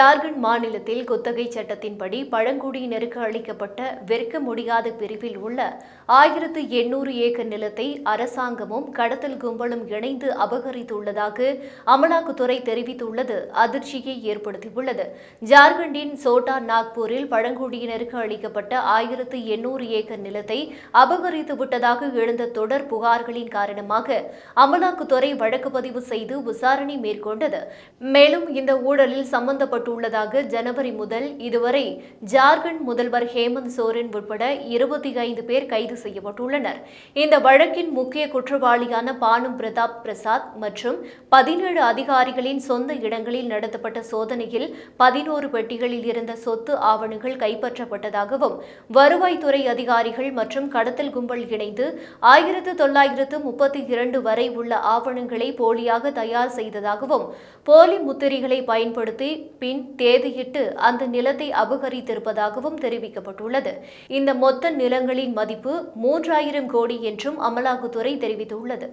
ஜார்க்கண்ட் மாநிலத்தில் குத்தகை சட்டத்தின்படி பழங்குடியினருக்கு அளிக்கப்பட்ட விற்க முடியாத பிரிவில் உள்ள ஆயிரத்து எண்ணூறு ஏக்கர் நிலத்தை அரசாங்கமும் கடத்தல் கும்பலும் இணைந்து அபகரித்துள்ளதாக அமலாக்கத்துறை தெரிவித்துள்ளது. அதிர்ச்சியை ஏற்படுத்தியுள்ளது. ஜார்க்கண்டின் சோட்டா நாக்பூரில் பழங்குடியினருக்கு அளிக்கப்பட்ட ஆயிரத்து எண்ணூறு ஏக்கர் நிலத்தை அபகரித்து விட்டதாக எழுந்த தொடர் புகார்களின் காரணமாக அமலாக்கத்துறை வழக்கு பதிவு செய்து விசாரணை மேற்கொண்டது. மேலும் இந்த ஊழலில் உள்ளதாக ஜனவரி முதல் இதுவரை ஜார்க்கண்ட் முதல்வர் ஹேமந்த் சோரன் உட்பட இருபத்தி ஐந்து பேர் கைது செய்யப்பட்டுள்ளனர். இந்த வழக்கின் முக்கிய குற்றவாளியான பானு பிரதாப் பிரசாத் மற்றும் பதினேழு அதிகாரிகளின் சொந்த இடங்களில் நடத்தப்பட்ட சோதனையில் பதினோரு பெட்டிகளில் இருந்த சொத்து ஆவணங்கள் கைப்பற்றப்பட்டதாகவும் வருவாய்த்துறை அதிகாரிகள் மற்றும் கடத்தல் கும்பல் இணைந்து ஆயிரத்து தொள்ளாயிரத்து முப்பத்தி இரண்டு வரை உள்ள ஆவணங்களை போலியாக தயார் செய்ததாகவும் போலி முத்திரைகளை பயன்படுத்தி பின் தேதியிட்டு அந்த நிலத்தை அபகரித்திருப்பதாகவும் தெரிவிக்கப்பட்டுள்ளது. இந்த மொத்த நிலங்களின் மதிப்பு மூன்றாயிரம் கோடி என்றும் அமலாக்கத்துறை தெரிவித்துள்ளது.